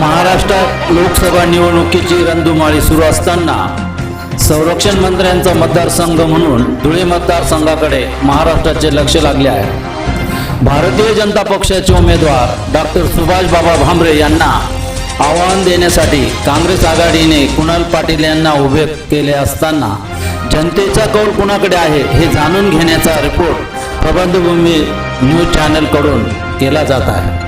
महाराष्ट्रात लोकसभा निवडणुकीची रणधुमाळी सुरू असताना संरक्षण मंत्र्यांचा मतदारसंघ म्हणून धुळे मतदारसंघाकडे महाराष्ट्राचे लक्ष लागले आहे. भारतीय जनता पक्षाचे उमेदवार डॉक्टर सुभाष बाबा भामरे यांना आव्हान देण्यासाठी काँग्रेस आघाडीने कुणाल पाटील यांना उभे केले असताना जनतेचा कौल कुणाकडे आहे हे जाणून घेण्याचा रिपोर्ट प्रबंधभूमी न्यूज चॅनलकडून केला जात आहे.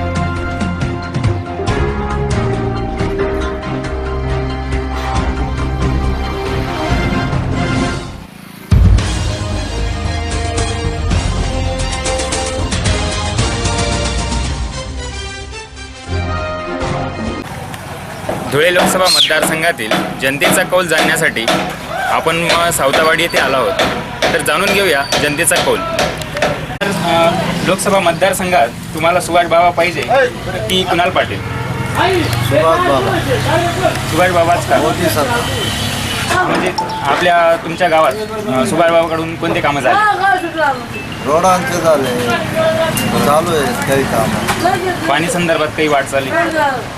धुळे लोकसभा मतदारसंघातील जनतेचा कौल जाणण्यासाठी आपण सावतावाडी येथे आलो आहोत. तर जाणून घेऊया जनतेचा कौल. तर, लोकसभा मतदारसंघात तुम्हाला सुभाष बाबा पाहिजे की कुणाल पाटील? सुभाष बाबा. सुभाष बाबाच का? म्हणजे आपल्या तुमच्या गावात सुभाष बाबाकडून कोणते कामं झाले? रोडांचे झाले. चालू आहे काही काम. पाणी संदर्भात काही वाटचाली?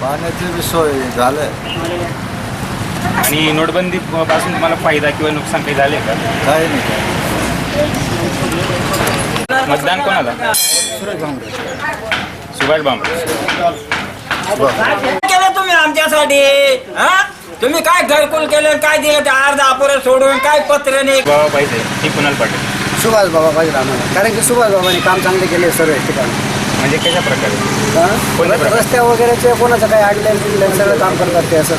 पाण्याची बी सोय झाले आणि नोटबंदी पासून तुम्हाला फायदा किंवा नुकसान काही झाले का? काही नाही. काही मतदान कोणाला? सुभाष बांबरे केलं तुम्ही आमच्यासाठी? हा? तुम्ही काय घरकुल केलं काय दिलं ते अर्धा अपुरं सोडून काय पत्र नाही? बाबा पाहिजे की कुणाल पाटील सुभाष बाबा पाहिजे आम्हाला. कारण की सुभाष बाबांनी काम चांगले केले सर्व ठिकाणी. म्हणजे कशा प्रकारे? हा? कोणत्या प्रकारे? रस्त्या वगैरेचे कोणाचं काही आडलं बिडलं सगळं काम करतात ते असं.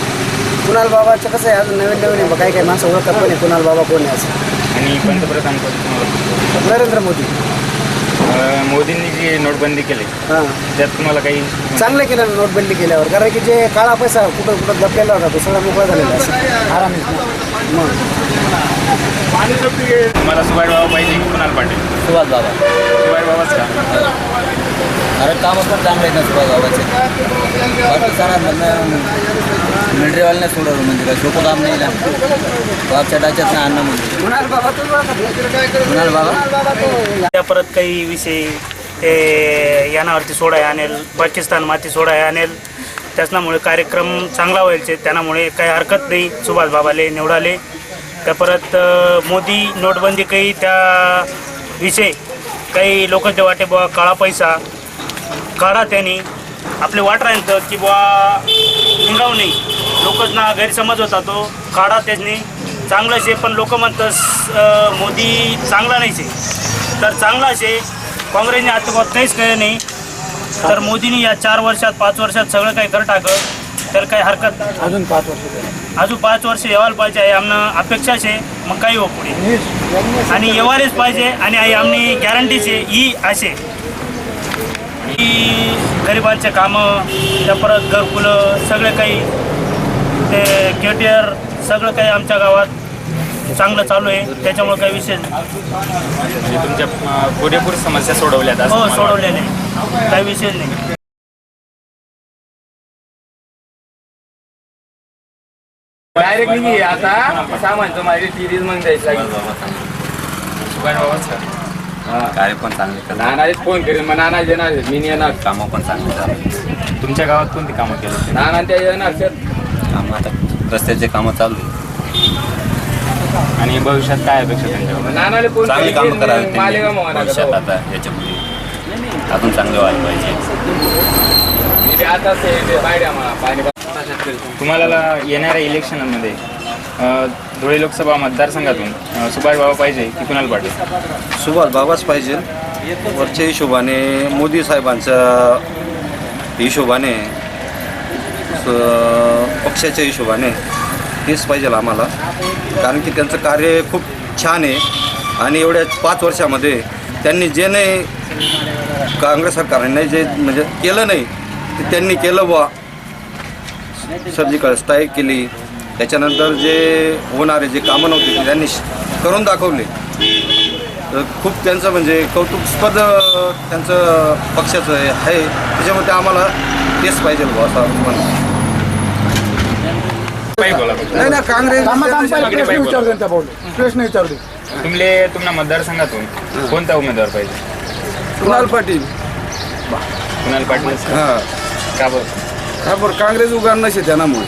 कुणाल बाबाचं कसं आहे अजून नवीन नवीन आहे. काही काही माणसं ओळखत पण आहे कुणाल बाबा कोण आहे असं. आणि पंतप्रधान तुम्हाला? नरेंद्र मोदी. अं, मोदींनी जी नोटबंदी केली हां. त्यात तुम्हाला काही चांगलं केलं ना नोटबंदी केल्यावर कारण की जे काळा पैसा कुठं कुठं दबलेला होता तो सगळा मोकळा झालेला असं आराम मग. तुम्हाला सुभाष बाबा पाहिजे की कुणाल पाटील? सुभाष बाबा सुभाष बाबाच का? अरे कामं पण चांगले आहेत ना सुभाष बाबाचे पाकिस्तानात मिलिटरीवाल्याने सोडवलं म्हणजे काय? सोपं काम नाही ना. बापच्या टाच्यात ना अन्न म्हणजे कुणाल बाबा? तो कुणाल बाबा त्या परत काही विषय ते यानावरती सोडाय आणेल पाकिस्तान माती सोडाय आणेल. त्याच्यामुळे कार्यक्रम चांगला व्हायचे त्यामुळे काही हरकत नाही. सुभाष बाबाले निवडाले. त्या परत मोदी नोटबंदी काही त्या विषय काही लोकांच्या वाटे बुवा काळा पैसा काढा त्यांनी. आपले वाट राहिलं की बुवा निघाव नाही लोकच ना गैरसमज होता तो. काढा त्यांनी. चांगलं असे पण लोक म्हणतात मोदी चांगला नाही शे तर चांगला असे काँग्रेसने आतापर्यंत काहीच केलं नाही. तर मोदींनी या चार वर्षात पाच वर्षात सगळं काही कर टाकं तर काही हरकत नाही. अजून पाच वर्ष अजून पाच वर्ष येवायला पाहिजे आहे आमनं अपेक्षाच आहे मग काही हो पुढे. आणि येवायलाच पाहिजे आणि आई आमनी गॅरंटीच आहे ही असे की गरिबांचे कामं त्या परत घरकुलं सगळे काही. ते केटीआर सगळं काही आमच्या गावात चांगलं चालू आहे त्याच्यामुळे काही. म्हणजे तुमच्या पुरेपूर समस्या सोडवल्यात असं हो? सोडवलेले काही विषय नाही. डायरेक्ट निघी आता सामान माझी टी मग द्यायची कार्य पण चांगले नानाच फोन करेन मग नाना येणार मी येणार. कामं पण चांगले चालू तुमच्या गावात कोणती कामं केली नाना त्या येणार सर कामं आता रस्त्याचे कामं चालू. आणि भविष्यात काय अपेक्षा त्यांच्याकडून नानाला फोन चांगली कामं करावी मालेगाव त्यांनी भविष्यात आता अजून चांगले व्हायला पाहिजे. मी आता पाणी तुम्हाला येणाऱ्या इलेक्शनमध्ये अं, धुळे लोकसभा मतदारसंघातून सुभाष बाबा पाहिजे की कुणाल पाटील? सुभाष बाबाच पाहिजे. वरच्या हिशोबाने मोदी साहेबांच्या हिशोबाने पक्षाच्या हिशोबाने तेच पाहिजे आम्हाला. कारण की त्यांचं कार्य खूप छान आहे आणि एवढ्या पाच वर्षामध्ये त्यांनी जे नाही काँग्रेस सरकारने जे म्हणजे केलं नाही ते त्यांनी केलं बुवा. सर्जिकल स्ट्राईक केली. त्याच्यानंतर जे होणारे जे कामं नव्हती ते त्यांनी करून दाखवले. तर खूप त्यांचं म्हणजे कौतुकस्पद त्यांचं पक्षाचं हे आहे. त्याच्यामुळे ते आम्हाला तेच पाहिजे असं बोला फक्त. नाही ना काँग्रेस बोला. प्रश्न विचारले तुमले तुमच्या मतदारसंघातून कोणता उमेदवार पाहिजे? कुणाल पाटील. कुणाल पाटील. हां. का बरं? हा बरं काँग्रेस उगार नसे त्यामुळे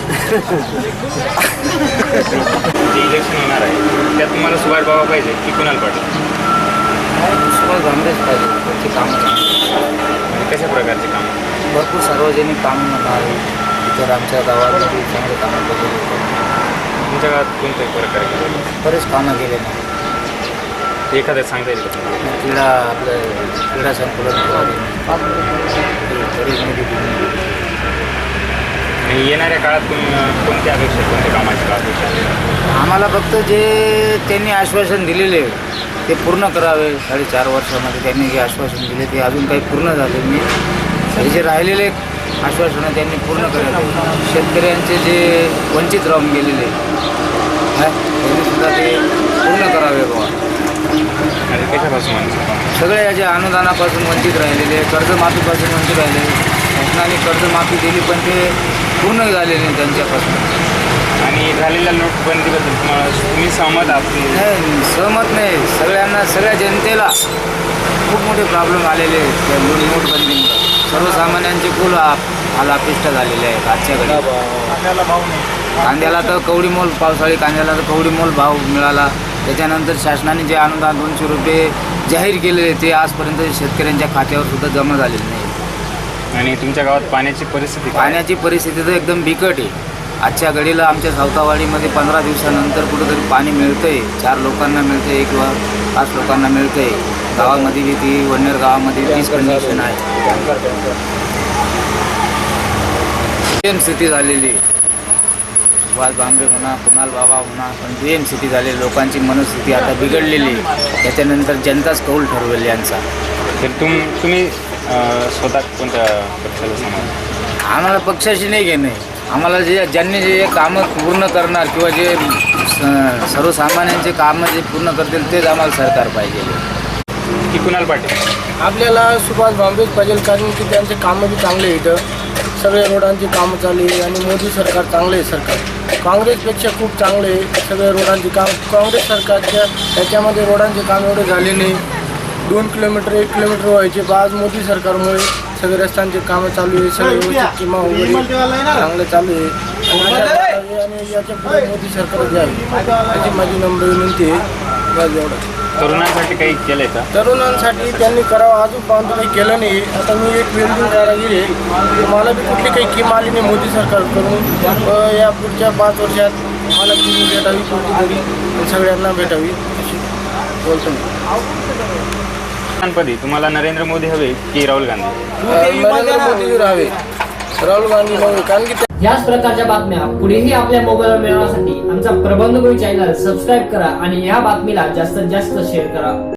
जे इलेक्शन होणार आहे त्यात तुम्हाला सुभाष बाबा पाहिजे की कुणाल पाटील सुभाष भामरेच पाहिजे त्यांची कामं कशा प्रकारचे काम? भरपूर सार्वजनिक कामं म्हणणार इतर आमच्या गावामध्ये चांगले कामं केलेले तुमच्या गावात कोणत्याही प्रकारे केलं बरेच कामं केले ना एखादं सांगता येईल का तुम्हाला? क्रीडा आपलं क्रीडा संकुलन दिली. आणि येणाऱ्या काळात तुम- कोणत्या अपेक्षा आहेत? कोणत्या कामाची अपेक्षा आहे? आम्हाला फक्त जे त्यांनी आश्वासन दिलेले ते पूर्ण करावे साडेचार वर्षामध्ये त्यांनी जे आश्वासन दिले ते अजून काही पूर्ण झाले नाही आणि जे राहिलेले आश्वासनं त्यांनी पूर्ण करावे शेतकऱ्यांचे जे वंचित राहून गेलेले हा, त्यांनी सुद्धा ते पूर्ण करावे बाबा आणि कशापासून? सगळे याच्या अनुदानापासून वंचित राहिलेले कर्जमाफीपासून वंचित राहिलेले शासनाने कर्जमाफी दिली पण ते पूर्ण झाले नाही त्यांच्यापासून. आणि झालेल्या नोटबंदीबद्दल तुम्हाला तुम्ही सहमत आहात नाही सहमत नाही. सगळ्यांना सगळ्या जनतेला खूप मोठे प्रॉब्लेम आलेले आहेत त्या नोट नोटबंदीमुळे सर्वसामान्यांचे कुल हाल अपिष्ट झालेले आहेत आजच्या घडी. कांद्याला तर कवडी मोल पावसाळी कांद्याला तर कवडी मोल भाव मिळाला. त्याच्यानंतर शासनाने जे अनुदान दोनशे रुपये जाहीर केलेले ते आजपर्यंत शेतकऱ्यांच्या खात्यावर सुद्धा जमा झालेले नाही. आणि तुमच्या गावात पाण्याची परिस्थिती काय? पाण्याची परिस्थिती तर एकदम बिकट आहे. आजच्या घडीला आमच्या सावतावाडीमध्ये पंधरा दिवसानंतर कुठंतरी पाणी मिळतंय. चार लोकांना मिळतंय किंवा पाच लोकांना मिळतंय. गावामध्ये बी ती वन्नेर गावामध्ये तीच कंडिशन आहे. सेम स्थिती झालेली. आहे. सुभाष भांबरे म्हणा कुणाल बाबा म्हणा पण सेम स्थिती झालेली. लोकांची मनस्थिती आता बिघडलेली आहे. त्याच्यानंतर जनताच कौल ठरवेल यांचा. तर तुम तुम्ही स्वतः कोणत्या पक्षाला समाज आम्हाला पक्षाशी नाही घेणे आम्हाला जे ज्यांनी जे कामं पूर्ण करणार किंवा जे स- सर्वसामान्यांचे कामं जे पूर्ण करतील तेच आम्हाला सरकार पाहिजे. की कुणाल पाटील? आपल्याला सुभाष भांबेच पाहिजे कारण की त्यांचे कामं बी चांगले आहेत. इथं सगळे रोडांची कामं चालू आहे आणि मोदी सरकार चांगले आहे सरकार. काँग्रेसपेक्षा खूप चांगले आहे सगळे रोडांची काम. काँग्रेस सरकारच्या त्याच्यामध्ये रोडांचे काम एवढे झाले नाही. दोन किलोमीटर एक किलोमीटर व्हायचे. पण आज मोदी सरकारमुळे सगळे रस्त्यांचे कामं चालू आहे सगळे व्यवस्थित किंवा वगैरे चांगलं चालू आहे. आणि याच्यापुढे मोदी सरकार द्यावी अशी माझी नम्र विनंती आहे. बस एवढं. तरुणांसाठी काही केलंय का? तरुणांसाठी त्यांनी करावं. अजून पर्यंत काही केलं नाही. आता मी एक वेल्डिंग आहे तर मला बी कुठली काही स्कीम आली नाही मोदी सरकारकडून. या पुढच्या पाच वर्षात मला भेटावी कोणती तरी. सगळ्यांना भेटावी. अशी बोलतो मी. पदी तुम्हाला नरेंद्र मोदी हवे की राहुल गांधी? अ, नरेंद्र मोदी राहावे राहुल गांधी नव्हे कारण की याच प्रकारच्या बातम्या पुढेही आपल्या मोबाईलवर मिळवण्यासाठी आमचा प्रबंधकोई चॅनल सबस्क्राईब करा आणि या बातमीला जास्तीत जास्त शेअर करा.